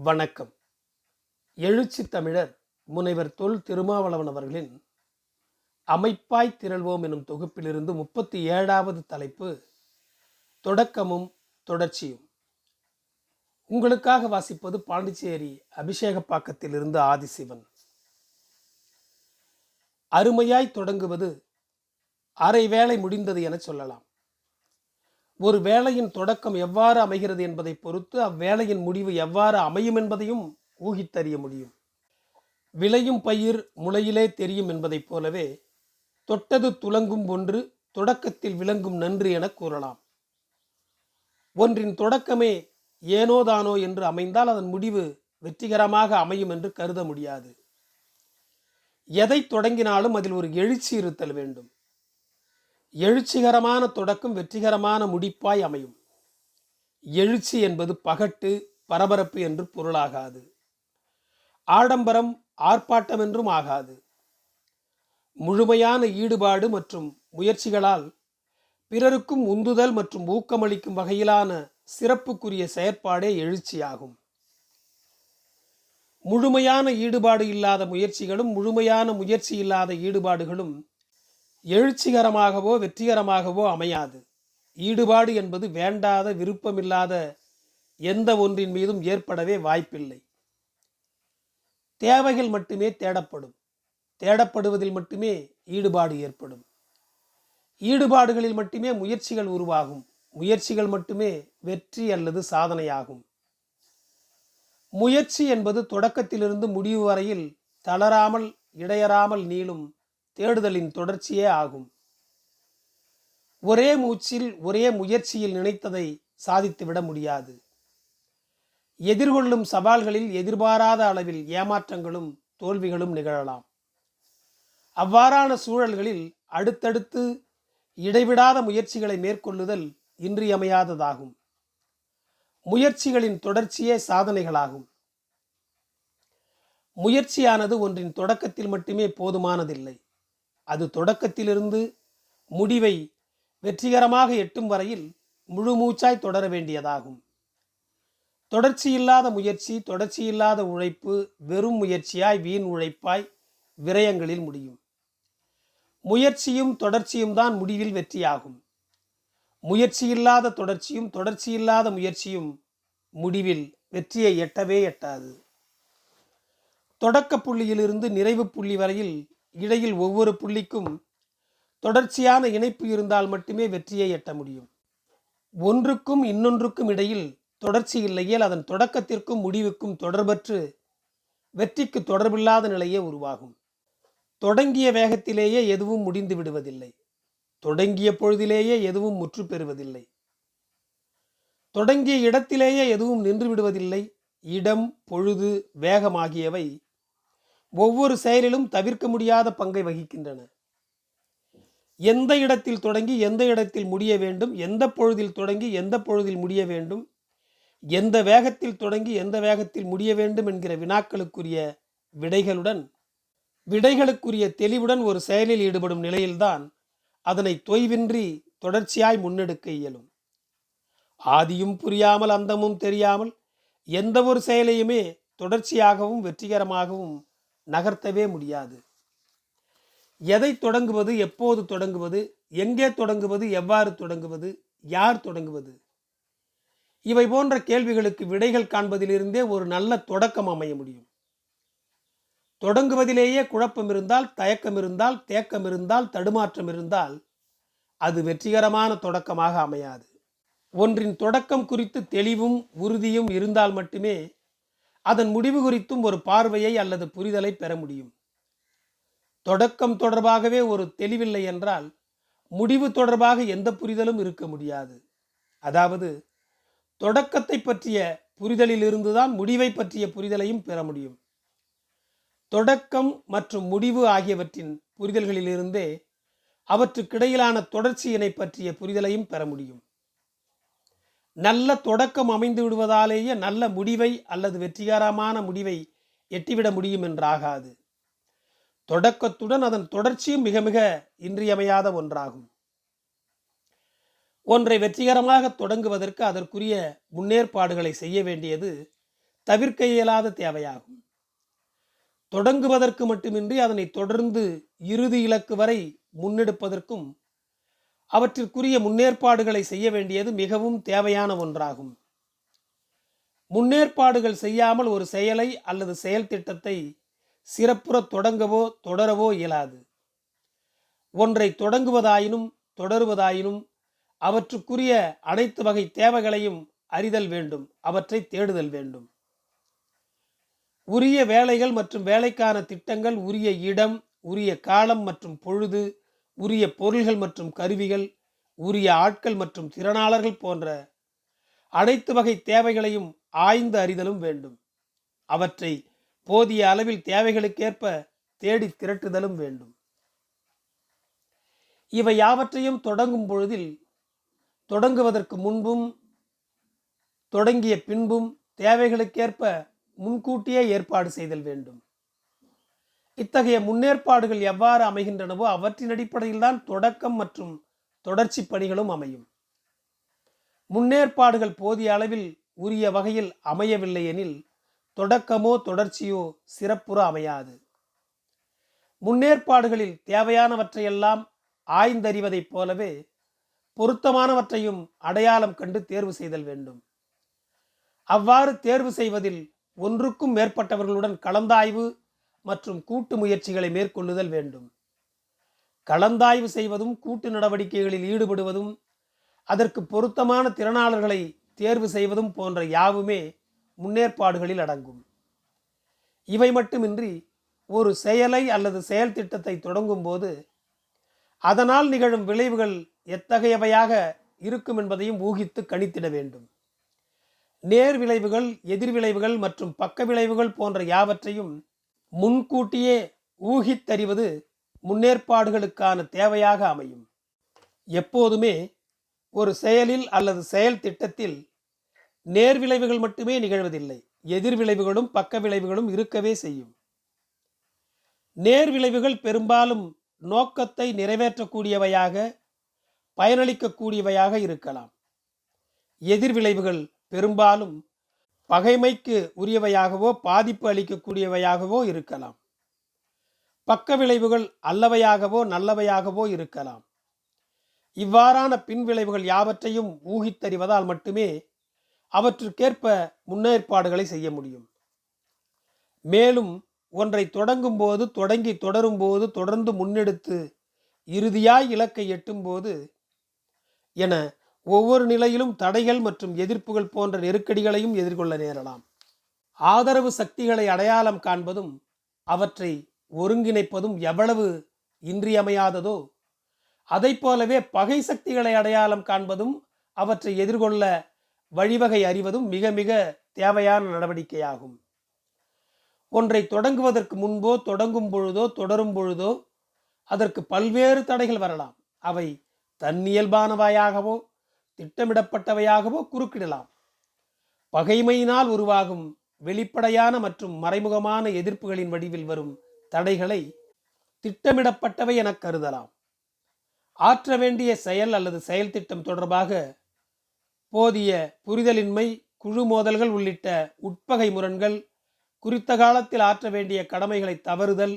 வணக்கம். எழுச்சி தமிழர் முனைவர் தொல் திருமாவளவன் அவர்களின் அமைப்பாய் திரள்வோம் எனும் தொகுப்பிலிருந்து முப்பத்தி ஏழாவது தலைப்பு தொடக்கமும் தொடர்ச்சியும் உங்களுக்காக வாசிப்பது பாண்டிச்சேரி அபிஷேகப்பாக்கத்திலிருந்து ஆதிசிவன். அருமையாய் தொடங்குவது அரை வேளை முடிந்தது என சொல்லலாம். ஒரு வேலையின் தொடக்கம் எவ்வாறு அமைகிறது என்பதை பொறுத்து அவ்வேலையின் முடிவு எவ்வாறு அமையும் என்பதையும் ஊகித்தறிய முடியும். விளையும் பயிர் முளையிலே தெரியும் என்பதைப் போலவே தொட்டது துலங்கும் ஒன்று தொடக்கத்தில் விளங்கும் நன்று என கூறலாம். ஒன்றின் தொடக்கமே ஏனோதானோ என்று அமைந்தால் அதன் முடிவு வெற்றிகரமாக அமையும் என்று கருத முடியாது. எதை தொடங்கினாலும் அதில் ஒரு எழுச்சி இருத்தல் வேண்டும். எழுச்சிகரமான தொடக்கம் வெற்றிகரமான முடிப்பாய் அமையும். எழுச்சி என்பது பகட்டு பரபரப்பு என்று பொருளாகாது. ஆடம்பரம் ஆர்ப்பாட்டம் என்றும் ஆகாது. முழுமையான ஈடுபாடு மற்றும் முயற்சிகளால் பிறருக்கும் உந்துதல் மற்றும் ஊக்கமளிக்கும் வகையிலான சிறப்புக்குரிய செயற்பாடே எழுச்சியாகும். முழுமையான ஈடுபாடு இல்லாத முயற்சிகளும் முழுமையான முயற்சி இல்லாத ஈடுபாடுகளும் எழுச்சிகரமாகவோ வெற்றிகரமாகவோ அமையாது. ஈடுபாடு என்பது வேண்டாத விருப்பமில்லாத எந்த ஒன்றின் மீதும் ஏற்படவே வாய்ப்பில்லை. தேவைகள் மட்டுமே தேடப்படும். தேடப்படுவதில் மட்டுமே ஈடுபாடு ஏற்படும். ஈடுபாடுகளில் மட்டுமே முயற்சிகள் உருவாகும். முயற்சிகள் மட்டுமே வெற்றி அல்லது சாதனையாகும். முயற்சி என்பது தொடக்கத்திலிருந்து முடிவு வரையில் தளராமல் இடையறாமல் நீளும் தேடுதலின் தொடர்ச்சியே ஆகும். ஒரே மூச்சில் ஒரே முயற்சியில் நினைத்ததை சாதித்துவிட முடியாது. எதிர்கொள்ளும் சவால்களில் எதிர்பாராத அளவில் ஏமாற்றங்களும் தோல்விகளும் நிகழலாம். அவ்வாறான சூழல்களில் அடுத்தடுத்து இடைவிடாத முயற்சிகளை மேற்கொள்ளுதல் இன்றியமையாததாகும். முயற்சிகளின் தொடர்ச்சியே சாதனைகளாகும். முயற்சியானது ஒன்றின் தொடக்கத்தில் மட்டுமே போதுமானதில்லை. அது தொடக்கத்திலிருந்து முடிவை வெற்றிகரமாக எட்டும் வரையில் முழு மூச்சாய் தொடர வேண்டியதாகும். தொடர்ச்சியில்லாத முயற்சி தொடர்ச்சியில்லாத உழைப்பு வெறும் முயற்சியாய் வீண் உழைப்பாய் விரயங்களில் முடியும். முயற்சியும் தொடர்ச்சியும் தான் முடிவில் வெற்றியாகும். முயற்சியில்லாத தொடர்ச்சியும் தொடர்ச்சியில்லாத முயற்சியும் முடிவில் வெற்றியை எட்டவே எட்டாது. தொடக்க புள்ளியிலிருந்து நிறைவு புள்ளி வரையில் இடையில் ஒவ்வொரு புள்ளிக்கும் தொடர்ச்சியான இணைப்பு இருந்தால் மட்டுமே வெற்றியை எட்ட முடியும். ஒன்றுக்கும் இன்னொன்றுக்கும் இடையில் தொடர்ச்சி இல்லையேல் அதன் தொடக்கத்திற்கும் முடிவுக்கும் தொடர்பற்று வெற்றிக்கு தொடர்பில்லாத நிலையே உருவாகும். தொடங்கிய வேகத்திலேயே எதுவும் முடிந்து விடுவதில்லை. தொடங்கிய பொழுதிலேயே எதுவும் முற்று பெறுவதில்லை. தொடங்கிய இடத்திலேயே எதுவும் நின்று விடுவதில்லை. இடம் பொழுது வேகம் ஆகியவை ஒவ்வொரு செயலிலும் தவிர்க்க முடியாத பங்கை வகிக்கின்றன. எந்த இடத்தில் தொடங்கி எந்த இடத்தில் முடிய வேண்டும் எந்த பொழுதில் தொடங்கி எந்த பொழுதில் முடிய வேண்டும் எந்த வேகத்தில் தொடங்கி எந்த வேகத்தில் முடிய வேண்டும் என்கிற வினாக்களுக்குரிய விடைகளுடன் விடைகளுக்குரிய தெளிவுடன் ஒரு செயலில் ஈடுபடும் நிலையில்தான் அதனை தொய்வின்றி தொடர்ச்சியாய் முன்னெடுக்க இயலும். ஆதியும் புரியாமல் அந்தமும் தெரியாமல் எந்த ஒரு செயலையுமே தொடர்ச்சியாகவும் வெற்றிகரமாகவும் நகர்த்தவே முடியாது. எதை தொடங்குவது எப்போது தொடங்குவது எங்கே தொடங்குவது எவ்வாறு தொடங்குவது யார் தொடங்குவது? இவை போன்ற கேள்விகளுக்கு விடைகள் காண்பதிலிருந்தே ஒரு நல்ல தொடக்கம் அமைய முடியும். தொடங்குவதிலேயே குழப்பம் இருந்தால் தயக்கம் இருந்தால் தேக்கம் இருந்தால் தடுமாற்றம் இருந்தால் அது வெற்றிகரமான தொடக்கமாக அமையாது. ஒன்றின் தொடக்கம் குறித்து தெளிவும் உறுதியும் இருந்தால் மட்டுமே அதன் முடிவு குறித்தும் ஒரு பார்வையை அல்லது புரிதலை பெற முடியும். தொடக்கம் தொடர்பாகவே ஒரு தெளிவில்லை என்றால் முடிவு தொடர்பாக எந்த புரிதலும் இருக்க முடியாது. அதாவது தொடக்கத்தை பற்றிய புரிதலில் இருந்துதான் முடிவை பற்றிய புரிதலையும் பெற முடியும். தொடக்கம் மற்றும் முடிவு ஆகியவற்றின் புரிதல்களிலிருந்தே அவற்றுக்கிடையிலான தொடர்ச்சியினை பற்றிய புரிதலையும் பெற முடியும். நல்ல தொடக்கம் அமைந்து விடுவதாலேயே நல்ல முடிவை அல்லது வெற்றிகரமான முடிவை எட்டிவிட முடியும் என்றாகாது. தொடக்கத்துடன் அதன் தொடர்ச்சியும் மிக மிக இன்றியமையாத ஒன்றாகும். ஒன்றை வெற்றிகரமாக தொடங்குவதற்கு அதற்குரிய முன்னேற்பாடுகளை செய்ய வேண்டியது தவிர்க்க இயலாத தேவையாகும். தொடங்குவதற்கு மட்டுமின்றி அதனை தொடர்ந்து இறுதி இலக்கு வரை முன்னெடுப்பதற்கும் அவற்றிற்குரிய முன்னேற்பாடுகளை செய்ய வேண்டியது மிகவும் தேவையான ஒன்றாகும். முன்னேற்பாடுகள் செய்யாமல் ஒரு செயலை அல்லது செயல் திட்டத்தை சிறப்புற தொடங்கவோ தொடரவோ இயலாது. ஒன்றை தொடங்குவதாயினும் தொடருவதாயினும் அவற்றுக்குரிய அனைத்து வகை தேவைகளையும் அறிதல் வேண்டும் அவற்றை தேடுதல் வேண்டும். உரிய வேலைகள் மற்றும் வேலைக்கான திட்டங்கள் உரிய இடம் உரிய காலம் மற்றும் பொழுது உரிய பொருள்கள் மற்றும் கருவிகள் உரிய ஆட்கள் மற்றும் திறனாளர்கள் போன்ற அனைத்து வகை தேவைகளையும் ஆய்ந்து அறிதலும் வேண்டும். அவற்றை போதிய அளவில் தேவைகளுக்கேற்ப தேடி திரட்டுதலும் வேண்டும். இவை யாவற்றையும் தொடங்கும் பொழுதில் தொடங்குவதற்கு முன்பும் தொடங்கிய பின்பும் தேவைகளுக்கேற்ப முன்கூட்டியே ஏற்பாடு செய்தல் வேண்டும். இத்தகைய முன்னேற்பாடுகள் எவ்வாறு அமைகின்றனவோ அவற்றின் அடிப்படையில் தான் தொடக்கம் மற்றும் தொடர்ச்சி பணிகளும் அமையும். முன்னேற்பாடுகள் போதிய அளவில் உரிய வகையில் அமையவில்லை எனில் தொடக்கமோ தொடர்ச்சியோ சிறப்புற அமையாது. முன்னேற்பாடுகளில் தேவையானவற்றையெல்லாம் ஆய்ந்தறிவதைப் போலவே பொருத்தமானவற்றையும் அடையாளம் கண்டு தேர்வு செய்தல் வேண்டும். அவ்வாறு தேர்வு செய்வதில் ஒன்றுக்கும் மேற்பட்டவர்களுடன் கலந்தாய்வு மற்றும் கூட்டு முயற்சிகளை மேற்கொள்ளுதல் வேண்டும். கலந்தாய்வு செய்வதும் கூட்டு நடவடிக்கைகளில் ஈடுபடுவதும் அதற்கு பொருத்தமான திறனாளர்களை தேர்வு செய்வதும் போன்ற யாவுமே முன்னேற்பாடுகளில் அடங்கும். இவை மட்டுமின்றி ஒரு செயலை அல்லது செயல் திட்டத்தை தொடங்கும் போது அதனால் நிகழும் விளைவுகள் எத்தகையவையாக இருக்கும் என்பதையும் ஊகித்து கணித்திட வேண்டும். நேர் விளைவுகள் எதிர்விளைவுகள் மற்றும் பக்க விளைவுகள் போன்ற யாவற்றையும் முன்கூட்டியே ஊகித்தறிவது முன்னேற்பாடுகளுக்கான தேவையாக அமையும். எப்போதுமே ஒரு செயலில் அல்லது செயல் திட்டத்தில் நேர்விளைவுகள் மட்டுமே நிகழ்வதில்லை. எதிர்விளைவுகளும் பக்க விளைவுகளும் இருக்கவே செய்யும். நேர்விளைவுகள் பெரும்பாலும் நோக்கத்தை நிறைவேற்றக்கூடியவையாக பயனளிக்கக்கூடியவையாக இருக்கலாம். எதிர்விளைவுகள் பெரும்பாலும் பகைமைக்கு உரியவையாகவோ பாதிப்பு அளிக்கக்கூடியவையாகவோ இருக்கலாம். பக்க விளைவுகள் அல்லவையாகவோ நல்லவையாகவோ இருக்கலாம். இவ்வாறான பின்விளைவுகள் யாவற்றையும் ஊகித்தறிவதால் மட்டுமே அவற்றுக்கேற்ப முன்னேற்பாடுகளை செய்ய முடியும். மேலும் ஒன்றை தொடங்கும் போது தொடங்கி தொடரும் போது தொடர்ந்து முன்னெடுத்து இறுதியாய் இலக்கை எட்டும்போது என ஒவ்வொரு நிலையிலும் தடைகள் மற்றும் எதிர்ப்புகள் போன்ற நெருக்கடிகளையும் எதிர்கொள்ள நேரலாம். ஆதரவு சக்திகளை அடையாளம் காண்பதும் அவற்றை ஒருங்கிணைப்பதும் எவ்வளவு இன்றியமையாததோ அதை போலவே பகை சக்திகளை அடையாளம் காண்பதும் அவற்றை எதிர்கொள்ள வழிவகை அறிவதும் மிக மிக தேவையான நடவடிக்கையாகும். ஒன்றை தொடங்குவதற்கு முன்போ தொடங்கும் பொழுதோ தொடரும் பொழுதோ அதற்கு பல்வேறு தடைகள் வரலாம். அவை தன்னியல்பானவையாகவோ திட்டமிடப்பட்டவையாகவோ குறுக்கிடலாம். பகைமையினால் உருவாகும் வெளிப்படையான மற்றும் மறைமுகமான எதிர்ப்புகளின் வடிவில் வரும் தடைகளை திட்டமிடப்பட்டவை என கருதலாம். ஆற்ற வேண்டிய செயல் அல்லது செயல் திட்டம் தொடர்பாக போதிய புரிதலின்மை குழு மோதல்கள் உள்ளிட்ட உட்பகை முரண்கள் குறித்த காலத்தில் ஆற்ற வேண்டிய கடமைகளை தவறுதல்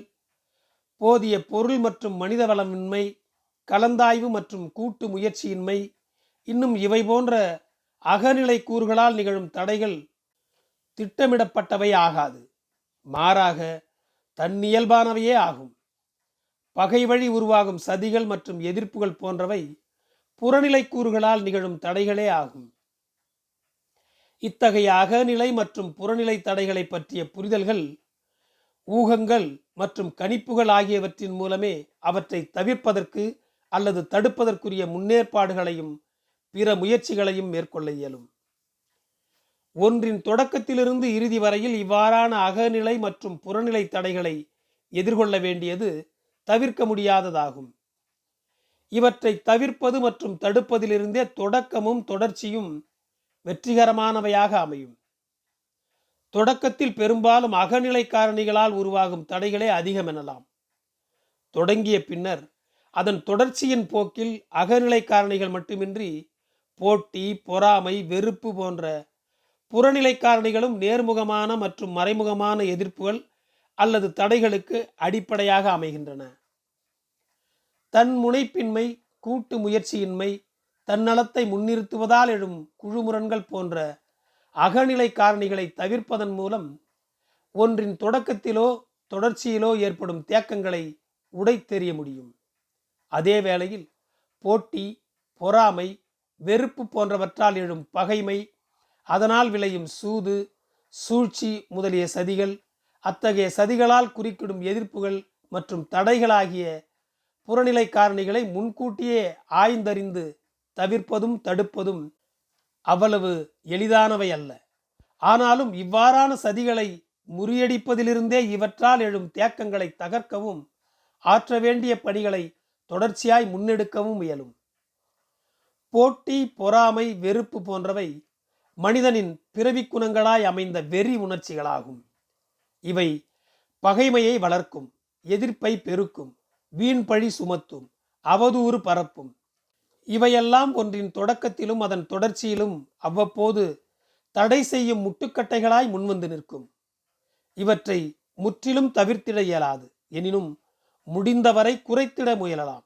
போதிய பொருள் மற்றும் மனித வளமின்மை கலந்தாய்வு மற்றும் கூட்டு முயற்சியின்மை இன்னும் இவை போன்ற அகநிலை கூறுகளால் நிகழும் தடைகள் திட்டமிடப்பட்டவை ஆகாது. மாறாக தன்னியல்பானவையே ஆகும். பகை வழி உருவாகும் சதிகள் மற்றும் எதிர்ப்புகள் போன்றவை புறநிலை கூறுகளால் நிகழும் தடைகளே ஆகும். இத்தகைய அகநிலை மற்றும் புறநிலை தடைகளை பற்றிய புரிதல்கள் ஊகங்கள் மற்றும் கணிப்புகள் ஆகியவற்றின் மூலமே அவற்றை தவிர்ப்பதற்கு அல்லது தடுப்பதற்குரிய முன்னேற்பாடுகளையும் பிற முயற்சிகளையும் மேற்கொள்ள இயலும். ஒன்றின் தொடக்கத்திலிருந்து இறுதி வரையில் இவ்வாறான அகநிலை மற்றும் புறநிலை தடைகளை எதிர்கொள்ள வேண்டியது தவிர்க்க முடியாததாகும். இவற்றை தவிர்ப்பது மற்றும் தடுப்பதிலிருந்தே தொடக்கமும் தொடர்ச்சியும் வெற்றிகரமானவையாக அமையும். தொடக்கத்தில் பெரும்பாலும் அகநிலை காரணிகளால் உருவாகும் தடைகளே அதிகம் எனலாம். தொடங்கிய பின்னர் அதன் தொடர்ச்சியின் போக்கில் அகநிலை காரணிகள் மட்டுமின்றி போட்டி பொறாமை வெறுப்பு போன்ற புறநிலை காரணிகளும் நேர்முகமான மற்றும் மறைமுகமான எதிர்ப்புகள் அல்லது தடைகளுக்கு அடிப்படையாக அமைகின்றன. தன் முனைப்பின்மை கூட்டு முயற்சியின்மை தன்னலத்தை முன்னிறுத்துவதால் எழும் குழுமுரண்கள் போன்ற அகநிலை காரணிகளை தவிர்ப்பதன் மூலம் ஒன்றின் தொடக்கத்திலோ தொடர்ச்சியிலோ ஏற்படும் தேக்கங்களை உடைத்தெறிய முடியும். அதே வேளையில் போட்டி பொறாமை வெறுப்பு போன்றவற்றால் எழும் பகைமை அதனால் விளையும் சூது சூழ்ச்சி முதலிய சதிகள் அத்தகைய சதிகளால் குறுக்கிடும் எதிர்ப்புகள் மற்றும் தடைகளாகிய புறநிலை காரணிகளை முன்கூட்டியே ஆய்ந்தறிந்து தவிர்ப்பதும் தடுப்பதும் அவ்வளவு எளிதானவை அல்ல. ஆனாலும் இவ்வாறான சதிகளை முறியடிப்பதிலிருந்தே இவற்றால் எழும் தேக்கங்களை தகர்க்கவும் ஆற்ற வேண்டிய பணிகளை தொடர்ச்சியாய் முன்னெடுக்கவும் இயலும். போட்டி பொறாமை வெறுப்பு போன்றவை மனிதனின் பிறவி குணங்களாய் அமைந்த வெறி உணர்ச்சிகளாகும். இவை பகைமையை வளர்க்கும் எதிர்ப்பை பெருக்கும் வீண் பழி சுமத்தும் அவதூறு பரப்பும். இவையெல்லாம் ஒன்றின் தொடக்கத்திலும் அதன் தொடர்ச்சியிலும் அவ்வப்போது தடை செய்யும் முட்டுக்கட்டைகளாய் முன்வந்து நிற்கும். இவற்றை முற்றிலும் தவிர்த்திட இயலாது எனினும் முடிந்தவரை குறைத்திட முயலலாம்.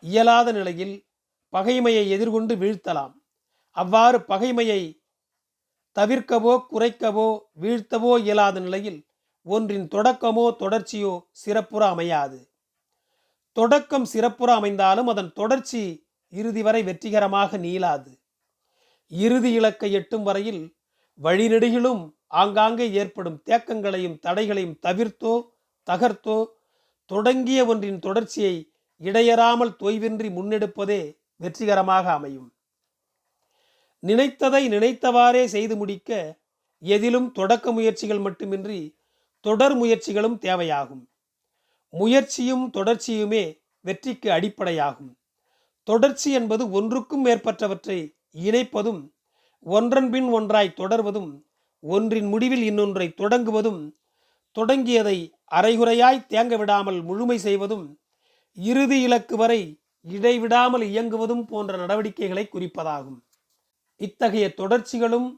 இயலாத நிலையில் பகைமையை எதிர்கொண்டு வீழ்த்தலாம். அவ்வாறு பகைமையை தவிர்க்கவோ குறைக்கவோ வீழ்த்தவோ இயலாத நிலையில் ஒன்றின் தொடக்கமோ தொடர்ச்சியோ சிறப்புற அமையாது. தொடக்கம் சிறப்புற அமைந்தாலும் அதன் தொடர்ச்சி இறுதி வரை வெற்றிகரமாக நீளாது. இறுதி இலக்கை எட்டும் வரையில் வழிநெடுகிலும் ஆங்காங்கே ஏற்படும் தேக்கங்களையும் தடைகளையும் தவிர்த்தோ தகர்த்தோ தொடங்கிய ஒன்றின் தொடர்ச்சியை இடையறாமல் தொய்வின்றி முன்னெடுப்பதே வெற்றிகரமாக அமையும். நினைத்ததை நினைத்தவாறே செய்து முடிக்க எதிலும் தொடக்க முயற்சிகள் மட்டுமின்றி தொடர் முயற்சிகளும் தேவையாகும். முயற்சியும் தொடர்ச்சியுமே வெற்றிக்கு அடிப்படையாகும். தொடர்ச்சி என்பது ஒன்றுக்கும் மேற்பட்டவற்றை இணைப்பதும் ஒன்றன்பின் ஒன்றாய் தொடர்வதும் ஒன்றின் முடிவில் இன்னொன்றை தொடங்குவதும் தொடங்கியதை அரைகுறையாய் தேங்க விடாமல் முழுமை செய்வதும் இறுதி இலக்கு வரை இடைவிடாமல் இயங்குவதும் போன்ற நடவடிக்கைகளை குறிப்பதாகும். இத்தகைய தொடர்ச்சிகளும்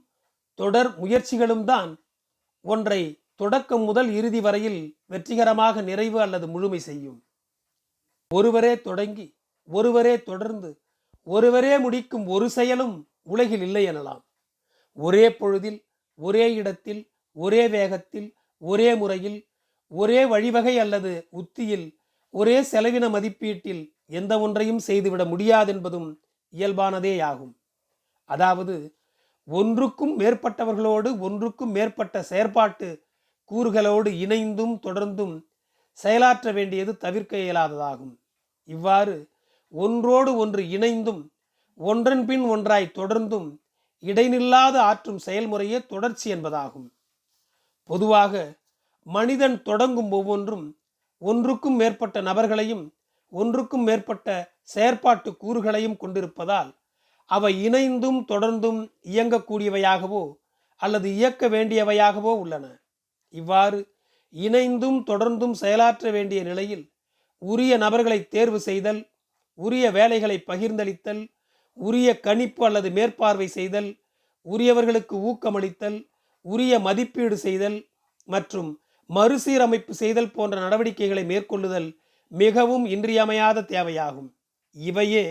தொடர் முயற்சிகளும் தான் ஒன்றை தொடக்கம் முதல் இறுதி வரையில் வெற்றிகரமாக நிறைவு அல்லது முழுமை செய்யும். ஒருவரே தொடங்கி ஒருவரே தொடர்ந்து ஒருவரே முடிக்கும் ஒரு செயலும் உலகில் இல்லை எனலாம். ஒரே பொழுதில் ஒரே இடத்தில் ஒரே வேகத்தில் ஒரே முறையில் ஒரே வழிவகை அல்லது உத்தியில் ஒரே செலவின மதிப்பீட்டில் எந்த ஒன்றையும் செய்துவிட முடியாதென்பதும் இயல்பானதேயாகும். அதாவது ஒன்றுக்கும் மேற்பட்டவர்களோடு ஒன்றுக்கும் மேற்பட்ட செயற்பாட்டு கூறுகளோடு இணைந்தும் தொடர்ந்தும் செயலாற்ற வேண்டியது தவிர்க்க இயலாததாகும். இவ்வாறு ஒன்றோடு ஒன்று இணைந்தும் ஒன்றன் பின் ஒன்றாய் தொடர்ந்தும் இடைநில்லாது ஆற்றும் செயல்முறையே தொடர்ச்சி என்பதாகும். பொதுவாக மனிதன் தொடங்கும் ஒவ்வொன்றும் ஒன்றுக்கும் மேற்பட்ட நபர்களையும் ஒன்றுக்கும் மேற்பட்ட செயற்பாட்டு கூறுகளையும் கொண்டிருப்பதால் அவை இணைந்தும் தொடர்ந்தும் இயங்கக்கூடியவையாகவோ அல்லது இயக்க வேண்டியவையாகவோ உள்ளன. இவ்வாறு இணைந்தும் தொடர்ந்தும் செயலாற்ற வேண்டிய நிலையில் உரிய நபர்களை தேர்வு செய்தல் உரிய வேலைகளை பகிர்ந்தளித்தல் உரிய கணிப்பு அல்லது மேற்பார்வை செய்தல் உரியவர்களுக்கு ஊக்கமளித்தல் உரிய மதிப்பீடு செய்தல் மற்றும் மறுசீரமைப்பு செய்தல் போன்ற நடவடிக்கைகளை மேற்கொள்ளுதல் மிகவும் இன்றியமையாத தேவையாகும். இவையே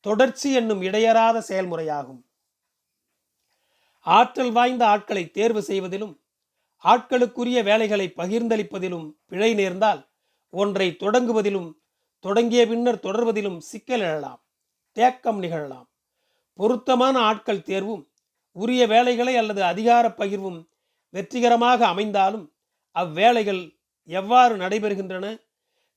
தொடர்ச்சி என்னும் இடையறாத செயல்முறையாகும். ஆற்றல் வாய்ந்த ஆட்களை தேர்வு செய்வதிலும் ஆட்களுக்குரிய வேலைகளை பகிர்ந்தளிப்பதிலும் பிழை நேர்ந்தால் ஒன்றை தொடங்குவதிலும் தொடங்கிய பின்னர் தொடர்வதிலும் சிக்கல் எழலாம் தேக்கம் நிகழலாம். பொருத்தமான ஆட்கள் தேர்வும் உரிய வேலைகளை அல்லது அதிகார பகிர்வும் வெற்றிகரமாக அமைந்தாலும் அவ்வேலைகள் எவ்வாறு நடைபெறுகின்றன?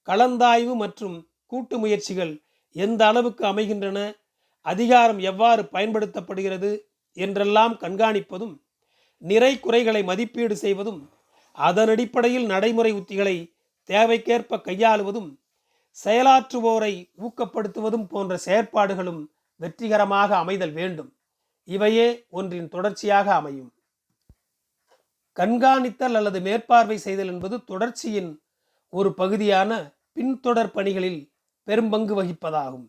கலந்தாய்வு மற்றும் கூட்டு முயற்சிகள் எந்த அளவுக்கு அமைகின்றன அதிகாரம் எவ்வாறு பயன்படுத்தப்படுகிறது என்றெல்லாம் கண்காணிப்பதும் நிறை குறைகளை மதிப்பீடு செய்வதும் அதன் அடிப்படையில் நடைமுறை உத்திகளை தேவைக்கேற்ப கையாளுவதும் செயலாற்றுவோரை ஊக்கப்படுத்துவதும் போன்ற செயற்பாடுகளும் வெற்றிகரமாக அமைதல் வேண்டும். இவையே ஒன்றின் தொடர்ச்சியாக அமையும். கண்காணித்தல் அல்லது மேற்பார்வை செய்தல் என்பது தொடர்ச்சியின் ஒரு பகுதியான பின்தொடர் பணிகளில் பெரும்பங்கு வகிப்பதாகும்.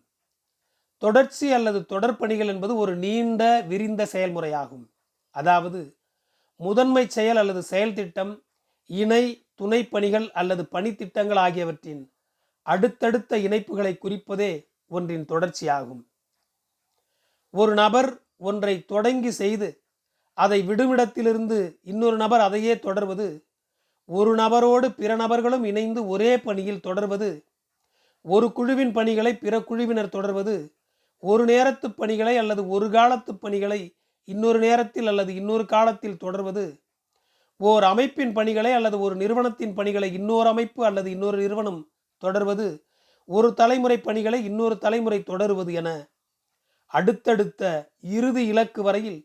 தொடர்ச்சி அல்லது தொடர் பணிகள் என்பது ஒரு நீண்ட விரிந்த செயல்முறையாகும். அதாவது முதன்மை செயல் அல்லது செயல் திட்டம் இணை துணை பணிகள் அல்லது பணித்திட்டங்கள் ஆகியவற்றின் அடுத்தடுத்த இணைப்புகளை குறிப்பதே ஒன்றின் தொடர்ச்சியாகும். ஒரு நபர் ஒன்றை தொடங்கி செய்து அதை விடுமிடத்திலிருந்து இன்னொரு நபர் அதையே தொடர்வது ஒரு நபரோடு பிற நபர்களும் இணைந்து ஒரே பணியில் தொடர்வது ஒரு குழுவின் பணிகளை பிற குழுவினர் தொடர்வது ஒரு நேரத்து பணிகளை அல்லது ஒரு காலத்து பணிகளை இன்னொரு நேரத்தில் அல்லது இன்னொரு காலத்தில் தொடர்வது ஓர் அமைப்பின் பணிகளை அல்லது ஒரு நிறுவனத்தின் பணிகளை இன்னொரு அமைப்பு அல்லது இன்னொரு நிறுவனம் தொடர்வது ஒரு தலைமுறை பணிகளை இன்னொரு தலைமுறை தொடருவது என அடுத்தடுத்த இறுதி இலக்கு வரையில்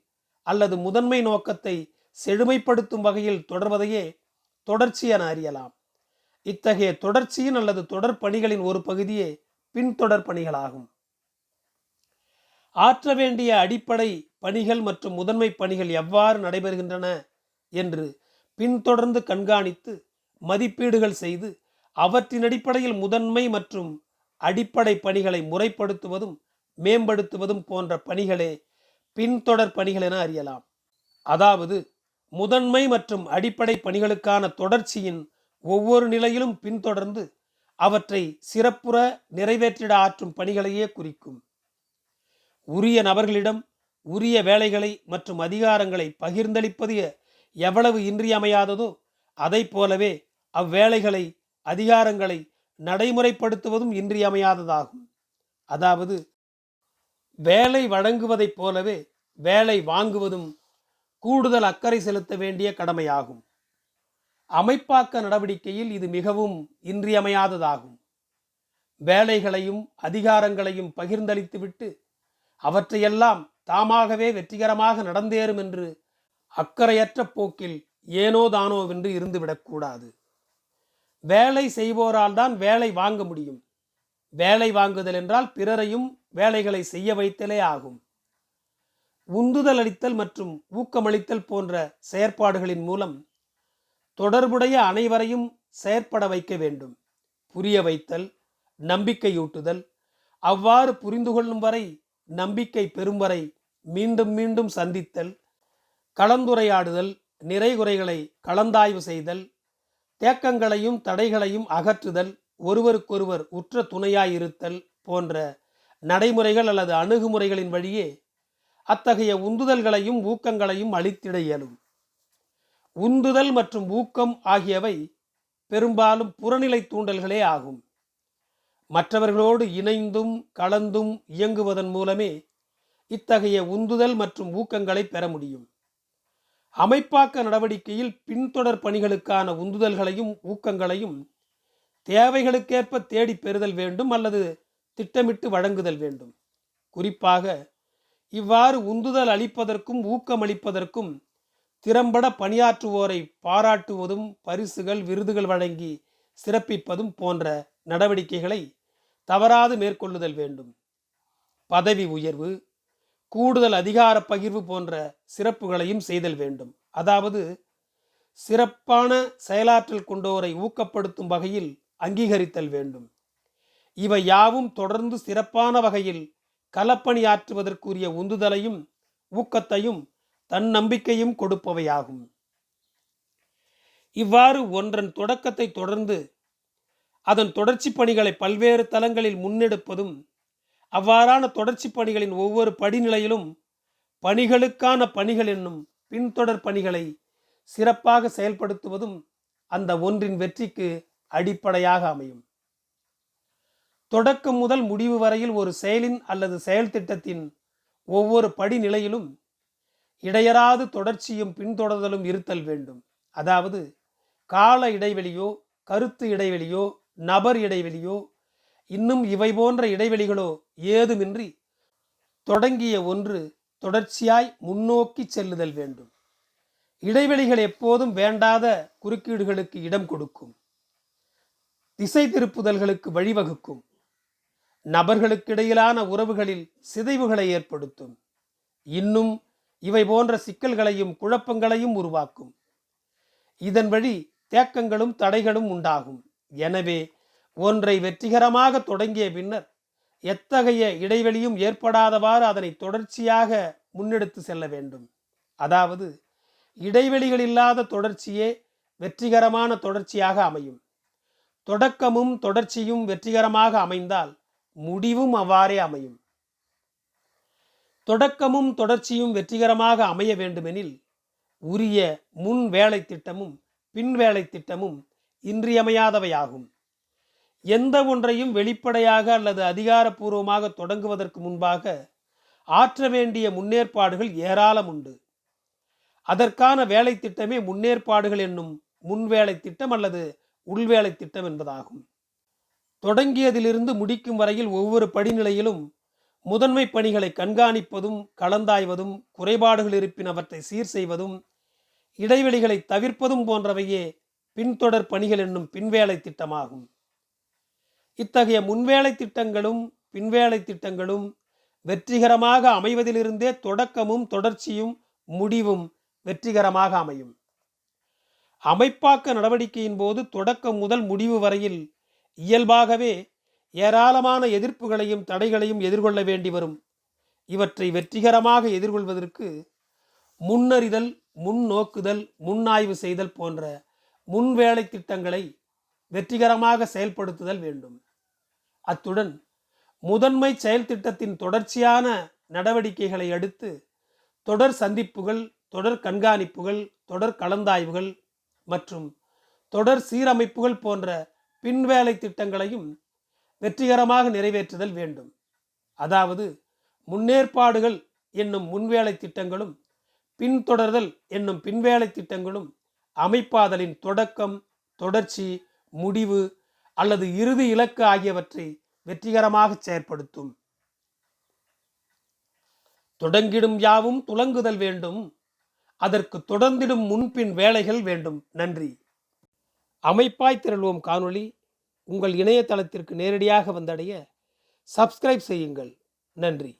அல்லது முதன்மை நோக்கத்தை செழுமைப்படுத்தும் வகையில் தொடர்வதையே தொடர்ச்சி என அறியலாம். இத்தகைய தொடர்ச்சியின் அல்லது தொடர் பணிகளின் ஒரு பகுதியே பின்தொடர் பணிகளாகும். ஆற்ற வேண்டிய அடிப்படை பணிகள் மற்றும் முதன்மை பணிகள் எவ்வாறு நடைபெறுகின்றன என்று பின்தொடர்ந்து கண்காணித்து மதிப்பீடுகள் செய்து அவற்றின் அடிப்படையில் முதன்மை மற்றும் அடிப்படை பணிகளை முறைப்படுத்துவதும் மேம்படுத்துவதும் போன்ற பணிகளே பின்தொடர் பணிகள் என அறியலாம். அதாவது முதன்மை மற்றும் அடிப்படை பணிகளுக்கான தொடர்ச்சியின் ஒவ்வொரு நிலையிலும் பின்தொடர்ந்து அவற்றை சிறப்புற நிறைவேற்றிட ஆற்றும் பணிகளையே குறிக்கும். உரிய நபர்களிடம் உரிய வேலைகளை மற்றும் அதிகாரங்களை பகிர்ந்தளிப்பது எவ்வளவு இன்றியமையாததோ அதை போலவே அவ்வேலைகளை அதிகாரங்களை நடைமுறைப்படுத்துவதும் இன்றியமையாததாகும். அதாவது வேலை வழங்குவதைப் போலவே வேலை வாங்குவதும் கூடுதல் அக்கறை செலுத்த வேண்டிய கடமையாகும். அமைப்பாக்க நடவடிக்கையில் இது மிகவும் இன்றியமையாததாகும். வேலைகளையும் அதிகாரங்களையும் பகிர்ந்தளித்துவிட்டு அவற்றையெல்லாம் தாமாகவே வெற்றிகரமாக நடந்தேறும் என்று அக்கறையற்ற போக்கில் ஏனோ தானோவென்று இருந்துவிடக்கூடாது வேலை செய்வோரால் தான் வேலை வாங்க முடியும். வேலை வாங்குதல் என்றால் பிறரையும் வேலைகளை செய்ய வைத்தலே ஆகும். உந்துதல் அளித்தல் மற்றும் ஊக்கமளித்தல் போன்ற செயற்பாடுகளின் மூலம் தொடர்புடைய அனைவரையும் செயற்பட வைக்க வேண்டும். புரிய வைத்தல் நம்பிக்கையூட்டுதல் அவ்வாறு புரிந்து கொள்ளும் வரை நம்பிக்கை பெறும் வரை மீண்டும் மீண்டும் சந்தித்தல் கலந்துரையாடுதல் நிறைகுறைகளை கலந்தாய்வு செய்தல் தேக்கங்களையும் தடைகளையும் அகற்றுதல் ஒருவருக்கொருவர் உற்ற துணையாயிருத்தல் போன்ற நடைமுறைகள் அல்லது அணுகுமுறைகளின் வழியே அத்தகைய உந்துதல்களையும் ஊக்கங்களையும் அளித்திட இயலும். உந்துதல் மற்றும் ஊக்கம் ஆகியவை பெரும்பாலும் புறநிலை தூண்டல்களே ஆகும். மற்றவர்களோடு இணைந்தும் கலந்தும் இயங்குவதன் மூலமே இத்தகைய உந்துதல் மற்றும் ஊக்கங்களை பெற முடியும். அமைப்பாக்க நடவடிக்கையில் பின்தொடர் பணிகளுக்கான உந்துதல்களையும் ஊக்கங்களையும் தேவைகளுக்கேற்ப தேடி பெறுதல் வேண்டும் அல்லது திட்டமிட்டு வழங்குதல் வேண்டும். குறிப்பாக இவ்வாறு உந்துதல் அளிப்பதற்கும் ஊக்கமளிப்பதற்கும் திறம்பட பணியாற்றுவோரை பாராட்டுவதும் பரிசுகள் விருதுகள் வழங்கி சிறப்பிப்பதும் போன்ற நடவடிக்கைகளை தவறாது மேற்கொள்ளுதல் வேண்டும். பதவி உயர்வு கூடுதல் அதிகார பகிர்வு போன்ற சிறப்புகளையும் செய்தல் வேண்டும். அதாவது சிறப்பான செயலாற்றல் கொண்டோரை ஊக்கப்படுத்தும் வகையில் அங்கீகரித்தல் வேண்டும். இவை யாவும் தொடர்ந்து சிறப்பான வகையில் களப்பணியாற்றுவதற்குரிய உந்துதலையும் ஊக்கத்தையும் தன்னம்பிக்கையும் கொடுப்பவையாகும். இவ்வாறு ஒன்றன் தொடக்கத்தை தொடர்ந்து அதன் தொடர்ச்சி பணிகளை பல்வேறு தளங்களில் முன்னெடுப்பதும் அவ்வாறான தொடர்ச்சி பணிகளின் ஒவ்வொரு படிநிலையிலும் பணிகளுக்கான பணிகள் என்னும் பின்தொடர் பணிகளை சிறப்பாக செயல்படுத்துவதும் அந்த ஒன்றின் வெற்றிக்கு அடிப்படையாக அமையும். தொடக்கம் முதல் முடிவு வரையில் ஒரு செயலின் அல்லது செயல் திட்டத்தின் ஒவ்வொரு படிநிலையிலும் இடையராது தொடர்ச்சியும் பின்தொடர்தலும் இருத்தல் வேண்டும். அதாவது கால இடைவெளியோ கருத்து இடைவெளியோ நபர் இடைவெளியோ இன்னும் இவை போன்ற இடைவெளிகளோ ஏதுமின்றி தொடங்கிய ஒன்று தொடர்ச்சியாய் முன்னோக்கி செல்லுதல் வேண்டும். இடைவெளிகள் எப்போதும் வேண்டாத குறுக்கீடுகளுக்கு இடம் கொடுக்கும். திசை திருப்புதல்களுக்கு வழிவகுக்கும். நபர்களுக்கிடையிலான உறவுகளில் சிதைவுகளை ஏற்படுத்தும். இன்னும் இவை போன்ற சிக்கல்களையும் குழப்பங்களையும் உருவாக்கும். இதன் வழி தேக்கங்களும் தடைகளும் உண்டாகும். எனவே ஒன்றை வெற்றிகரமாக தொடங்கிய பின்னர் எத்தகைய இடைவெளியும் ஏற்படாதவாறு அதனை தொடர்ச்சியாக முன்னெடுத்து செல்ல வேண்டும். அதாவது இடைவெளிகள் இல்லாத தொடர்ச்சியே வெற்றிகரமான தொடர்ச்சியாக அமையும். தொடக்கமும் தொடர்ச்சியும் வெற்றிகரமாக அமைந்தால் முடிவும் அவ்வாறே அமையும். தொடக்கமும் தொடர்ச்சியும் வெற்றிகரமாக அமைய வேண்டுமெனில் உரிய முன் வேலை திட்டமும் பின் வேலை திட்டமும் இன்றியமையாதவையாகும். எந்த ஒன்றையும் வெளிப்படையாக அல்லது அதிகாரப்பூர்வமாக தொடங்குவதற்கு முன்பாக ஆற்ற வேண்டிய முன்னேற்பாடுகள் ஏராளம் உண்டு. அதற்கான வேலை திட்டமே முன்னேற்பாடுகள் என்னும் முன்வேலை திட்டம் அல்லது உள்வேலை திட்டம் என்பதாகும். தொடங்கியதிலிருந்து முடிக்கும் வரையில் ஒவ்வொரு படிநிலையிலும் முதன்மை பணிகளை கண்காணிப்பதும் கலந்தாய்வதும் குறைபாடுகள் இருப்பின் அவற்றை சீர் செய்வதும் இடைவெளிகளை தவிர்ப்பதும் போன்றவையே பின்தொடர் பணிகள் என்னும் பின்வேலை திட்டமாகும். இத்தகைய முன்வேலை திட்டங்களும் பின்வேலை திட்டங்களும் வெற்றிகரமாக அமைவதிலிருந்தே தொடக்கமும் தொடர்ச்சியும் முடிவும் வெற்றிகரமாக அமையும். அமைப்பாக்க நடவடிக்கையின் போது தொடக்கம் முதல் முடிவு வரையில் இயல்பாகவே ஏராளமான எதிர்ப்புகளையும் தடைகளையும் எதிர்கொள்ள வேண்டி வரும். இவற்றை வெற்றிகரமாக எதிர்கொள்வதற்கு முன்னறிதல் முன்னோக்குதல் முன்னாய்வு செய்தல் போன்ற முன்வேலை திட்டங்களை வெற்றிகரமாக செயல்படுத்துதல் வேண்டும். அத்துடன் முதன்மை செயல் திட்டத்தின் தொடர்ச்சியான நடவடிக்கைகளை அடுத்து தொடர் சந்திப்புகள் தொடர் கண்காணிப்புகள் தொடர் கலந்தாய்வுகள் மற்றும் தொடர் சீரமைப்புகள் போன்ற பின்வேலை திட்டங்களையும் வெற்றிகரமாக நிறைவேற்றுதல் வேண்டும். அதாவது முன்னேற்பாடுகள் என்னும் முன்வேலை திட்டங்களும் பின்தொடர்தல் என்னும் பின்வேலை திட்டங்களும் அமைப்பாதலின் தொடக்கம் தொடர்ச்சி முடிவு அல்லது இறுதி இலக்கு ஆகியவற்றை வெற்றிகரமாக செயற்படுத்தும். தொடங்கிடும் யாவும் துலங்குதல் வேண்டும். அதற்கு தொடர்ந்திடும் முன்பின் வேலைகள் வேண்டும். நன்றி. அமைப்பாய் திரள்வோம் காணொளி. உங்கள் இணையதளத்திற்கு நேரடியாக வந்தடைய சப்ஸ்கிரைப் செய்யுங்கள். நன்றி.